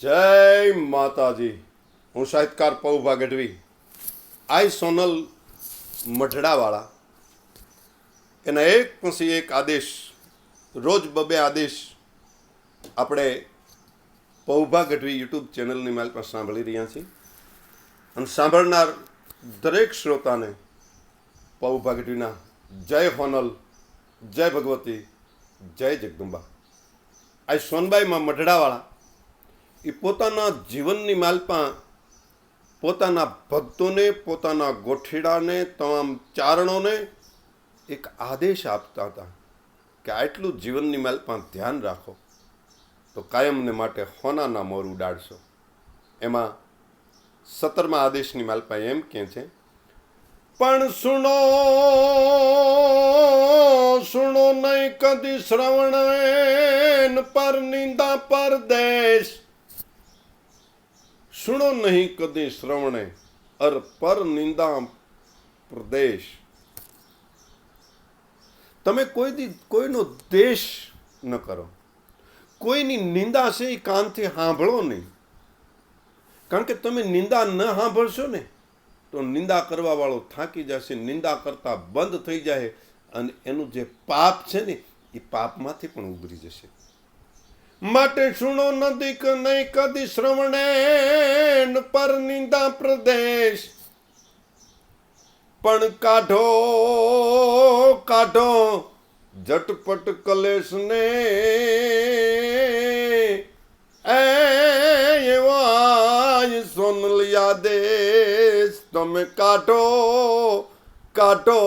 જય માતાજી. હું સાહિત્યકાર પૌભા ગઢવી આઈ સોનલ મઢડાવાળા. એના એક પછી એક આદેશ, રોજ બબે આદેશ આપણે પૌભા ગઢવી યુટ્યુબ ચેનલની માલ પર સાંભળી રહ્યા છીએ. અને સાંભળનાર દરેક શ્રોતાને પૌભા ગઢવીના જય હોનલ, જય ભગવતી, જય જગદંબા. આ સોનબાઈમાં મઢડાવાળા. એ પોતાના જીવનની માલપા પોતાના ભક્તોને, પોતાના ગોઠીડાને, તમામ ચારણોને એક આદેશ આપતા હતા કે આટલું જીવનની માલપા ધ્યાન રાખો. તો કાયમને માટે હોનાના મોર ઉડાડશો. એમાં સત્તરમા આદેશની માલપા એમ કહે છે, પણ સુણો સુણો નહીં કદી શ્રવણ પર નિંદા પરદેશ સુણો નહીં કદી શ્રવણે, અર પર નિંદા પ્રદેશ. તમે કોઈથી કોઈનો દેશ ન કરો. કોઈની નિંદા છે એ કાનથી સાંભળો નહીં. કારણ કે તમે નિંદા ન સાંભળશો ને, તો નિંદા કરવા વાળો થાકી જશે, નિંદા કરતા બંધ થઈ જાય અને એનું જે પાપ છે ને, એ પાપમાંથી પણ ઉભરી જશે. માટે સુણો નદી નહીં કદી શ્રવણે. ન પર નિંદા પ્રદેશ. પણ કાઢો કાઢો, ઝટપટ કલેશને. એ એવા સોનલ દેશ, તમે કાઢો કાઢો,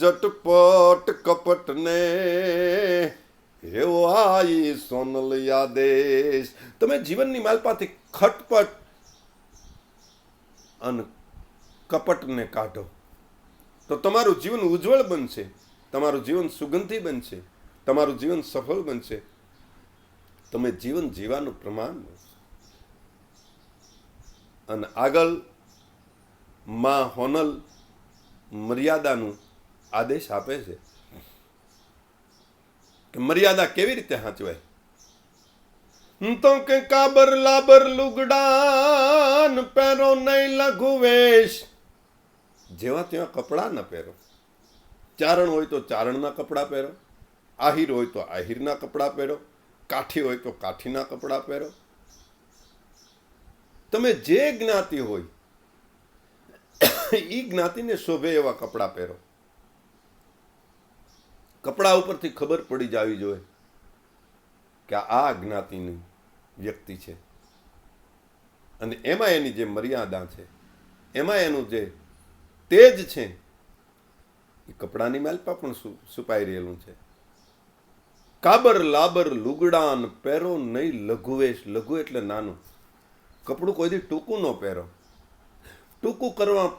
ઝટપટ કપટને. એવો આઈ સોનલ યાદેશ તમે જીવનની માલપાથી ખટપટ અને કપટને કાઢો. તો તમારું જીવન ઉજ્જવળ બનશે, તમારું જીવન સુગંધી બનશે, તમારું જીવન સફળ બનશે. તમે જીવન જીવાનું પ્રમાણ અને આગળમાં હોનલ મર્યાદાનું આદેશ આપે છે. કે મર્યાદા કેવી રીતે સાચવાય તો કે કાબર લાબર લુગડાન પહેરો નહીં લઘુ વેશ. જેવા તેવા કપડાં ન પહેરો. ચારણ હોય તો ચારણના કપડાં પહેરો. આહિર હોય તો આહિરના કપડાં પહેરો. કાઠી હોય તો કાઠીના કપડાં પહેરો. તમે જે જ્ઞાતિ હોય એ જ્ઞાતિને શોભે એવા કપડાં પહેરો. કપડા ઉપરથી ખબર પડી જવી જોઈએ કે આ જ્ઞાતિની વ્યક્તિ છે. અને એમાં એની જે મર્યાદા છે, એમાં એનું જે તેજ છે, એ કપડાની માલપા પણ છુપાઈ રહેલું છે. કાબર લાબર લુગડાન પહેરો નહીં લઘુવેશ. લઘુ એટલે નાનું. કપડું કોઈથી ટૂંકું ન પહેરો. ટૂંકું કરવા,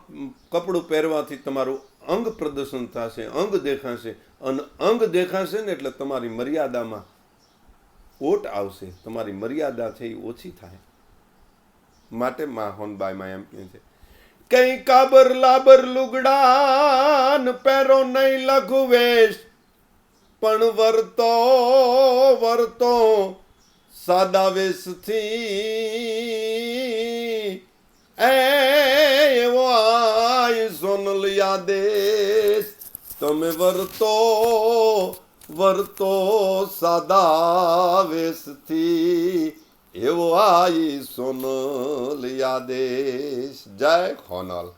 કપડું પહેરવાથી તમારું અંગ પ્રદર્શન થશે, અંગ દેખાશે. અને અંગ દેખાશે ને એટલે તમારી મર્યાદામાં ઓટ આવશે, તમારી મર્યાદા છે એ ઓછી થાય. માટે માં હોનબાઈમાં એમ કહે છે, કઈ કાબર લાબર લુગડાન પહેરો નહીં લઘુ વેશ પણ વર્તો વર્તો સાદા વેશથી એવો આય સોનલ યાદેશ. તમે વર્તો વર્તો સદા વેશથી. એવો આઈ સોનલ યાદેશ. જય હોનલ.